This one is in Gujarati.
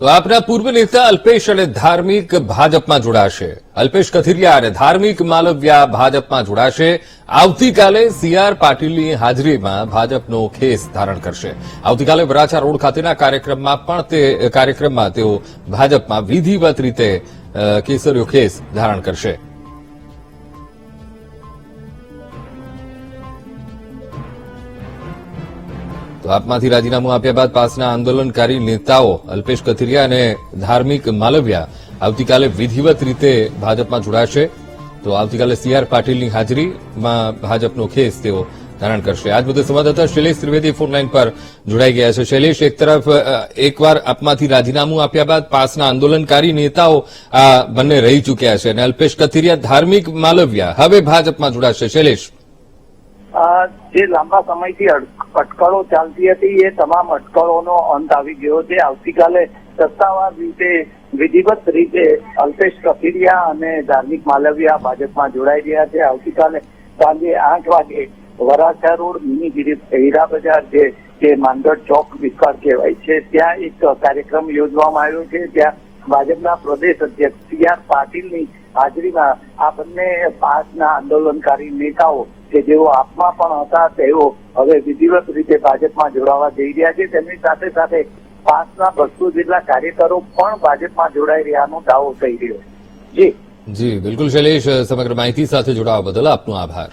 તો આપના પૂર્વ નેતા અલ્પેશ અને ધાર્મિક ભાજપમાં જોડાશે. અલ્પેશ કથિરિયા અને ધાર્મિક માલવ્યા ભાજપમાં જોડાશે. આવતીકાલે સીઆર પાટીલની હાજરીમાં ભાજપનો ખેસ ધારણ કરશે. આવતીકાલે વરાછા રોડ ખાતેના કાર્યક્રમમાં પણ તે, કાર્યક્રમમાં તેઓ ભાજપમાં વિધિવત રીતે કેસરીયો ખેસ ધારણ કરશે. તો આપમાંથી રાજીનામું આપ્યા બાદ પાસના આંદોલનકારી નેતાઓ અલ્પેશ કથિરિયા અને ધાર્મિક માલવ્યા આવતીકાલે વિધિવત રીતે ભાજપમાં જોડાશે. તો આવતીકાલે સીઆર પાટીલની હાજરીમાં ભાજપનો ખેસ તેઓ ધારણ કરશે. આજ બધો સંવાદદાતા શૈલેષ ત્રિવેદી ફોનલાઈન પર જોડાઈ ગયા છે. શૈલેષ, એક તરફ એકવાર આપમાંથી રાજીનામું આપ્યા બાદ પાસના આંદોલનકારી નેતાઓ આ બંને રહી ચૂક્યા છે અને અલ્પેશ કથિરિયા ધાર્મિક માલવ્યા હવે ભાજપમાં જોડાશે. શૈલેષ. જે લાંબા સમયથી અટકળો ચાલતી હતી, એ તમામ અટકળોનો અંત આવી ગયો છે. આવતીકાલે સત્તાવાર રીતે, વિધિવત રીતે અલ્પેશ કથિરિયા અને ધાર્મિક માલવિયા ભાજપમાં જોડાઈ રહ્યા છે. આવતીકાલે સાંજે આઠ વાગે વરાછા રોડ, મિની હીરા બજાર જે માંડળ ચોક વિસ્તાર કહેવાય છે. ત્યાં એક કાર્યક્રમ યોજવામાં આવ્યો છે. ત્યાં ભાજપના પ્રદેશ અધ્યક્ષ સી આર પાટીલની હાજરીમાં આ બંને પાંચના આંદોલનકારી નેતાઓ કે જેઓ આપમાં પણ હતા તેઓ હવે વિધિવત રીતે ભાજપમાં જોડાવા જઈ રહ્યા છે. તેમની સાથે સાથે પાસના બસો જેટલા કાર્યકરો પણ ભાજપમાં જોડાઈ રહ્યાનો દાવો થઈ રહ્યો છે. જી. જી બિલકુલ શૈલેષ સમગ્ર માહિતી સાથે જોડાવા બદલ આપનો આભાર.